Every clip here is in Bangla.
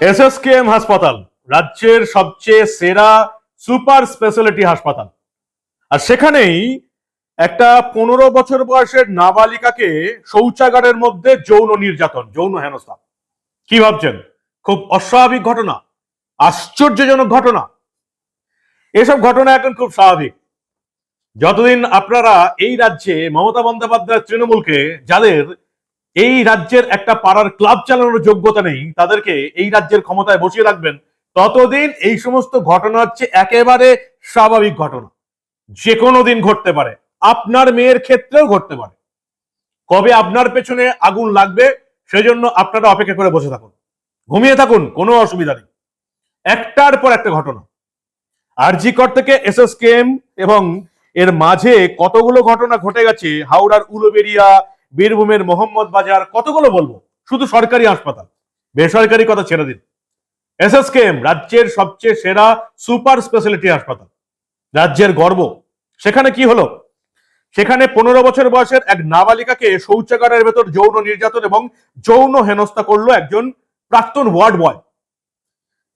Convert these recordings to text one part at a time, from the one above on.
এসএসকেএম হাসপাতাল, রাজ্যের সবচেয়ে সেরা সুপার স্পেশালিটি হাসপাতাল। আর সেখানেই একটা পনেরো বছর বয়সের নাবালিকাকে শৌচাগারের মধ্যে যৌন নির্যাতন, যৌন হেনস্থা। কি ভাবছেন? খুব অস্বাভাবিক ঘটনা, আশ্চর্যজনক ঘটনা। এসব ঘটনা এখন খুব স্বাভাবিক। যতদিন আপনারা এই রাজ্যে মমতা বন্দ্যোপাধ্যায় তৃণমূলকে, যাদের এই রাজ্যের একটা পাড়ার ক্লাব চালানোর যোগ্যতা নেই। তাদেরকে এই রাজ্যের ক্ষমতায় বসিয়ে রাখবেন। ততদিন এই সমস্ত ঘটনা হচ্ছে একেবারে স্বাভাবিক ঘটনা। যে কোনো দিন ঘটতে পারে। আপনার মেয়ের ক্ষেত্রেও ঘটতে পারে। কবে আপনার পেছনে আগুন লাগবে, সেজন্য আপনারা অপেক্ষা করে বসে থাকুন। ঘুমিয়ে থাকুন, কোনো অসুবিধা নেই। একটার পর একটা ঘটনা। আরজিকর থেকে এস এস এসএসকেএম এবং এর মাঝে কতগুলো ঘটনা ঘটে গেছে, হাওড়ার উলুবেরিয়া বীরভূমের মোহাম্মদ বাজার কতগুলো বলব? শুধু সরকারি হাসপাতাল। বেসরকারি কথা ছেড়ে দিন। এসএসকেএম রাজ্যের সবচেয়ে সেরা সুপার স্পেশালিটি হাসপাতাল। রাজ্যের গর্ব। সেখানে কি হলো? সেখানে পনেরো বছর বয়সের এক নাবালিকাকে শৌচাগারের ভেতর যৌন নির্যাতন এবং যৌন হেনস্থা করল একজন প্রাক্তন ওয়ার্ড বয়।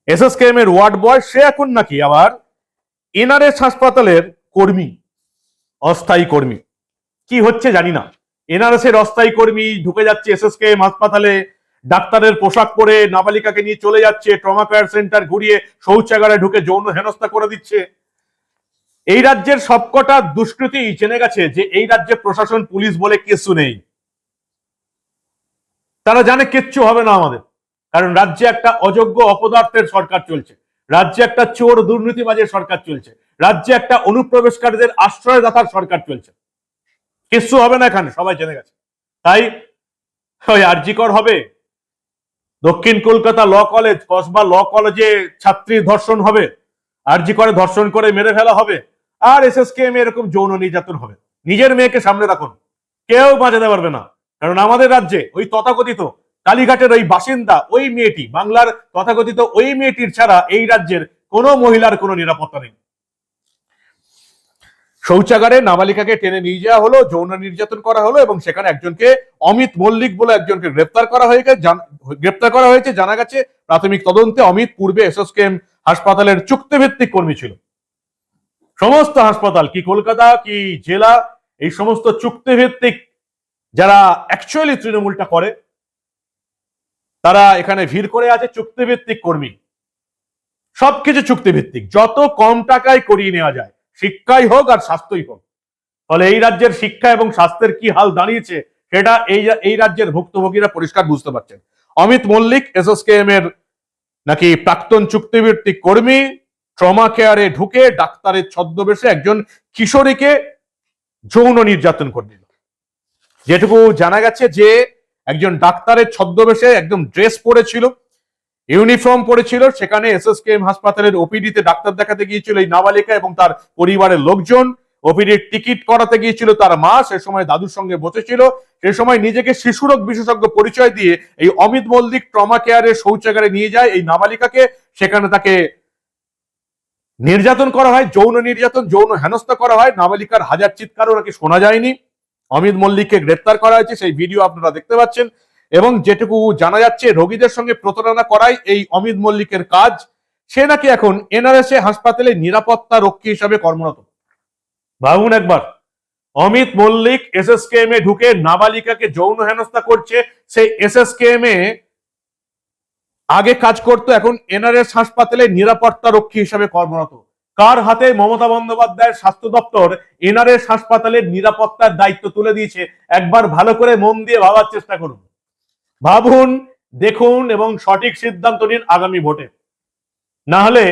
এসএসকেএম এর ওয়ার্ড বয় সে এখন নাকি আবার এনআরএস হাসপাতালের কর্মী, অস্থায়ী কর্মী। কি হচ্ছে জানি না। এনআরএস এর অস্থায়ী কর্মী ঢুকে যাচ্ছে এসএসকেএম হাসপাতালে। ডাক্তারের পোশাক পরে নাবালিকাকে নিয়ে চলে যাচ্ছে। ট্রমা কেয়ার সেন্টার ঘুরিয়ে শৌচাগারে ঢুকে যৌন হেনস্থা করে দিচ্ছে। এই রাজ্যের সবকটা দুষ্কৃতি জেনে গেছে যে এই রাজ্যে প্রশাসন, পুলিশ বলে কিছু নেই। তারা জানে কিচ্ছু হবে না আমাদের। কারণ রাজ্যে একটা অযোগ্য অপদার্থের সরকার চলছে। রাজ্যে একটা চোর দুর্নীতিবাজের সরকার চলছে। রাজ্যে একটা অনুপ্রবেশকারীদের আশ্রয়দাতার সরকার চলছে। কিচ্ছু হবে না এখানে, সবাই জেনে গেছে। তাই ওই আরজিকর হবে। দক্ষিণ Kolkata law college, Kasba law কলেজে ছাত্রী ধর্ষণ হবে। আরজি করে ধর্ষণ করে মেরে ফেলা হবে। আর এস এস কে এরকম যৌন নির্যাতন হবে। নিজের মেয়েকে সামনে রাখুন। কেউ বাঁচাতে পারবে না। কারণ আমাদের রাজ্যে ওই তথাকথিত কালীঘাটের ওই বাসিন্দা, ওই মেয়েটি, বাংলার তথাকথিত ওই মেয়েটির ছাড়া এই রাজ্যের কোনো মহিলার কোনো নিরাপত্তা নেই। শৌচাগারে নাবালিকাকে টেনে নিয়ে যাওয়া হলো, যৌন নির্যাতন করা হলো এবং সেখানে একজনকে অমিত মল্লিক বলে একজনকে গ্রেপ্তার করা হয়ে গেছে গ্রেপ্তার করা হয়েছে, জানা গেছে প্রাথমিক তদন্তে অমিত, পূর্বে এসএসকেএম হাসপাতালের চুক্তিভিত্তিক কর্মী ছিল। সমস্ত হাসপাতাল কি কলকাতা, কি জেলা, এই সমস্ত চুক্তিভিত্তিক যারা অ্যাকচুয়ালি তৃণমূলটা করে, তারা এখানে ভিড় করে আছে, চুক্তিভিত্তিক কর্মী। সবকিছু চুক্তিভিত্তিক, যত কম টাকায় করিয়ে নেওয়া যায়। শিক্ষাই হোক আর স্বাস্থ্যই হোক। ফলে এই রাজ্যের শিক্ষা এবং স্বাস্থ্যের কি হাল দাঁড়িয়েছে, সেটা এই এই রাজ্যের ভুক্তভোগীরা পরিষ্কার বুঝতে পারছেন। অমিত মল্লিক এসএসকেএম এর নাকি প্রাক্তন চুক্তিভিত্তিক কর্মী, ট্রমা কেয়ারে ঢুকে ডাক্তারের ছদ্মবেশে একজন কিশোরীকে যৌন নির্যাতন করে দিল। যেটুকু জানা গেছে যে, একজন ডাক্তারের ছদ্মবেশে একদম ড্রেস পরেছিল ইউনিফর্ম পরেছিল, সেখানে এসএসকেএম হাসপাতালের ওপিডিতে ডাক্তার দেখাতে গিয়েছিল এই নাবালিকা এবং তার পরিবারের লোকজন। ওপিডির টিকিট করাতে গিয়েছিল তার মা, সে সময় দাদুর সঙ্গে বসেছিল। সে সময় নিজেকে শিশুরোগ বিশেষজ্ঞ পরিচয় দিয়ে এই অমিত মল্লিক ট্রমা কেয়ারের শৌচাগারে নিয়ে যায় এই নাবালিকাকে। সেখানে তাকে নির্যাতন করা হয়, যৌন নির্যাতন, যৌন হেনস্থা করা হয়। নাবালিকার হাজার চিৎকারও নাকি শোনা যায়নি। অমিত মল্লিককে গ্রেপ্তার করা হয়েছে, সেই ভিডিও আপনারা দেখতে পাচ্ছেন। এবং যেটুকু জানা যাচ্ছে, রোগীদের সঙ্গে প্রতারণা করাই এই অমিত মল্লিকের কাজ। সে নাকি এখন এনআরএস এ হাসপাতালে নিরাপত্তা রক্ষী হিসাবে কর্মরত। ভাবুন একবার, অমিত মল্লিক এসএসকেএম এ ঢুকে নাবালিকাকে যৌন হেনস্থা করছে, সেই এসএসকেএম এ আগে কাজ করতো, এখন এনআরএস হাসপাতালে নিরাপত্তা রক্ষী হিসাবে কর্মরত। কার হাতে? মমতা বন্দ্যোপাধ্যায়ের স্বাস্থ্য দপ্তর এনআরএস হাসপাতালের নিরাপত্তার দায়িত্ব তুলে দিয়েছে। একবার ভালো করে মন দিয়ে ভাবার চেষ্টা করুন। ভাবুন, দেখুন এবং সঠিক সিদ্ধান্ত নিন আগামী ভোটে। না হলে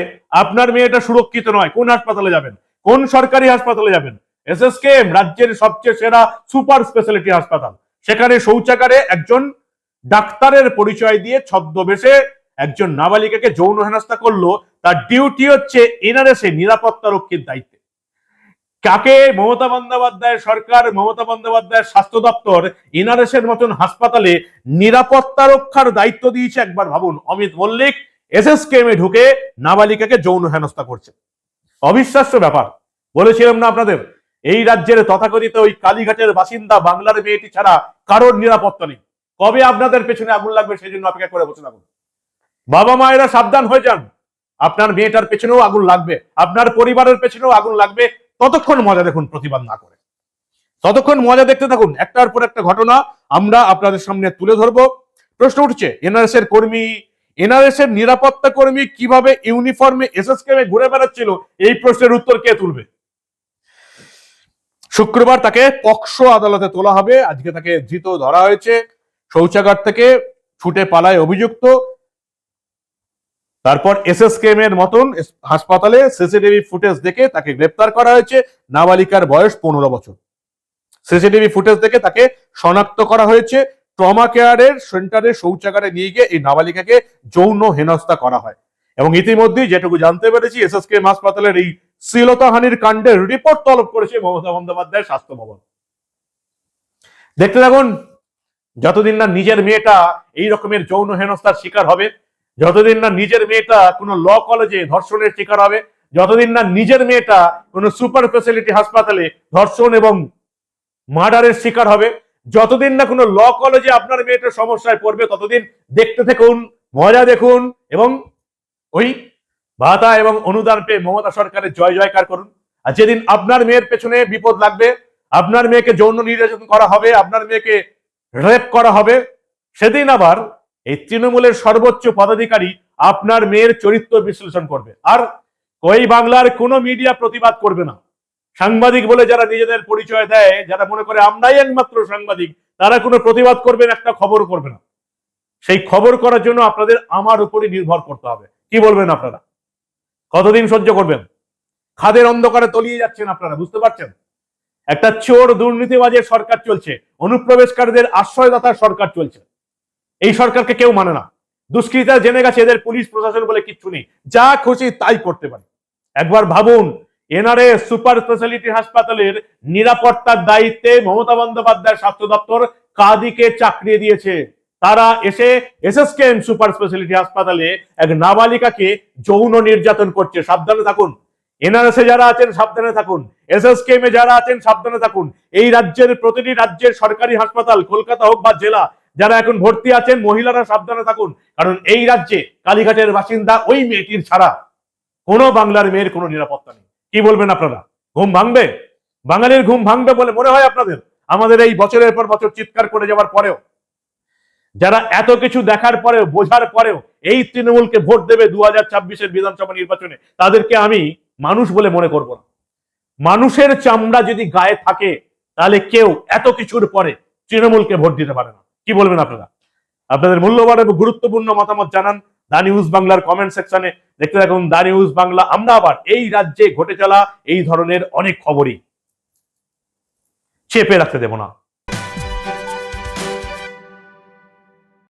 আপনার মেয়েটা সুরক্ষিত নয়। কোন হাসপাতালে যাবেন? কোন সরকারি হাসপাতালে যাবেন? এসএসকেএম রাজ্যের সবচেয়ে সেরা সুপার স্পেশালিটি হাসপাতাল। সেখানে শৌচাগারে একজন ডাক্তারের পরিচয় দিয়ে ছদ্মবেশে একজন নাবালিকাকে যৌন হেনস্থা করল। তার ডিউটি হচ্ছে এনআরএসে নিরাপত্তা রক্ষীর দায়িত্বে। কাকে? মমতা বন্দ্যোপাধ্যায়ের সরকার, মমতা বন্দ্যোপাধ্যায়ের স্বাস্থ্য দপ্তর এনআরএস এর মতন হাসপাতালে নিরাপত্তা রক্ষার দায়িত্ব দিয়েছে একবার ভাবুন। অমিত মল্লিক এসএসকেএম ঢুকে নাবালিকাকে যৌন হেনস্থা করছে। অবিশ্বাস্য ব্যাপার। বলেছিলাম না আপনাদের? এই রাজ্যের তথাকথিত ওই কালীঘাটের বাসিন্দা বাংলার মেয়েটি ছাড়া কারোর নিরাপত্তা নেই। কবে আপনাদের পেছনে আগুন লাগবে সেই জন্য অপেক্ষা করে বসে থাকুন। বাবা মায়েরা সাবধান হয়ে যান। আপনার মেয়েটার পেছনেও আগুন লাগবে। আপনার পরিবারের পেছনেও আগুন লাগবে। ততক্ষণ মজা দেখুন প্রতিবাদ না করে। ততক্ষণ মজা দেখতে থাকুন, একটার পর একটা ঘটনা আমরা আপনাদের সামনে তুলে ধরবো। প্রশ্ন উঠছে, এনআরএস এর কর্মী, এনআরএস এর নিরাপত্তা কর্মী কীভাবে ইউনিফর্মে এসএসকেমে ঘুরে বেড়াচ্ছিল? এই প্রশ্নের উত্তর কে তুলবে? শুক্রবার তাকে পক্সো আদালতে তোলা হবে। আজকে তাকে ধৃত ধরা হয়েছে। শৌচাগার থেকে ছুটে পালায় অভিযুক্ত। তারপর এসএসকেএম এর মতন হাসপাতালে সিসিটিভি ফুটেজ দেখে তাকে গ্রেপ্তার করা হয়েছে। নাবালিকার বয়স পনেরো বছর। সিসিটিভি ফুটেজ দেখে তাকে শনাক্ত করা হয়েছে। ট্রমা কেয়ারের সেন্টারে শৌচাগারে নিয়ে গিয়ে এই নাবালিকাকে যৌন হেনস্থা করা হয়। এবং ইতিমধ্যেই যেটুকু জানতে পেরেছি এসএসকেএম হাসপাতালের এই শ্লীলতাহানির কাণ্ডের রিপোর্ট তলব করেছে মমতা বন্দ্যোপাধ্যায়ের স্বাস্থ্য ভবন। দেখতে থাকুন, যতদিন না নিজের মেয়েটা এই রকমের যৌন হেনস্থার শিকার হবে যতদিন না নিজের মেয়েটা কোনো ল কলেজে ধর্ষণের শিকার হবে, যতদিন না নিজের মেয়েটা কোনো সুপার ফেসিলিটি হাসপাতালে ধর্ষণ এবং মার্ডারের শিকার হবে, যতদিন না কোনো ল কলেজে আপনার মেয়েটা সমস্যায় পড়বে, ততদিন দেখতে থাকুন, মজা দেখুন এবং ওই ভাতা এবং অনুদান পেয়ে মমতা সরকারের জয় জয়কার করুন। আর যেদিন আপনার মেয়ের পেছনে বিপদ লাগবে, আপনার মেয়েকে যৌন নির্যাতন করা হবে, আপনার মেয়েকে রেপ করা হবে, সেদিন আবার এই তৃণমূলের সর্বোচ্চ পদাধিকারী আপনার মেয়ের চরিত্র বিশ্লেষণ করবে। আর ওই বাংলার কোনো মিডিয়া প্রতিবাদ করবে না। সাংবাদিক বলে যারা নিজেদের পরিচয় দেয়, যারা মনে করে আমরাই একমাত্র সাংবাদিক, তারা কোনো প্রতিবাদ করবেন একটা খবর করবে না। সেই খবর করার জন্য আপনাদের আমার উপরই নির্ভর করতে হবে। কি বলবেন আপনারা? কতদিন সহ্য করবেন? খাদের অন্ধকারে তলিয়ে যাচ্ছেন আপনারা, বুঝতে পারছেন? একটা চোর দুর্নীতিবাজের সরকার চলছে, অনুপ্রবেশকারীদের আশ্রয়দাতার সরকার চলছে। এই সরকারকে কেউ মানে না। দুষ্কৃতা জেনে গেছে এদের পুলিশ, প্রশাসন বলে কিচ্ছু নেই। যা খুশি তাই করতে পারে। একবার ভাবুন এনআরএস সুপার স্পেশালিটি হাসপাতালের নিরাপত্তার দায়িত্বে মমতা বন্দ্যোপাধ্যায় স্বাস্থ্য দপ্তর কাদিকে চাকরি দিয়েছে। তারা এসে এসএসকেএম সুপার স্পেশালিটি হাসপাতালে এক নাবালিকাকে যৌন নির্যাতন করছে। সাবধানে থাকুন। এনআরএস এ যারা আছেন, সাবধানে থাকুন। এসএসকেএম এ যারা আছেন, সাবধানে থাকুন। এই রাজ্যের, প্রতিটি রাজ্যের সরকারি হাসপাতাল, কলকাতা হোক বা জেলা যারা এখন ভর্তি আছেন, মহিলারা সাবধানে থাকুন। কারণ এই রাজ্যে কালীঘাটের বাসিন্দা ওই মেয়েটির ছাড়া কোনো বাংলার মেয়ের কোনো নিরাপত্তা নেই। কি বলবেন আপনারা? ঘুম ভাঙবে? বাঙালির ঘুম ভাঙবে বলে মনে হয় আপনাদের? আমাদের এই বছরের পর বছর চিৎকার করে যাওয়ার পরেও, যারা এত কিছু দেখার পরেও, বোঝার পরেও এই তৃণমূলকে ভোট দেবে দু হাজার ছাব্বিশের বিধানসভা নির্বাচনে, তাদেরকে আমি মানুষ বলে মনে করব না। মানুষের চামড়া যদি গায়ে থাকে, তাহলে কেউ এত কিছুর পরে তৃণমূলকে ভোট দিতে পারে না। কি বলবেন আপনারা? আপনাদের মূল্যবান এবং গুরুত্বপূর্ণ মতামত জানান দা নিউজ বাংলার কমেন্ট সেকশনে। দেখতে থাকুন দা নিউজ বাংলা। আমরা আবার এই রাজ্যে ঘটে চলা এই ধরনের অনেক খবরই চেপে রাখতে দেব না।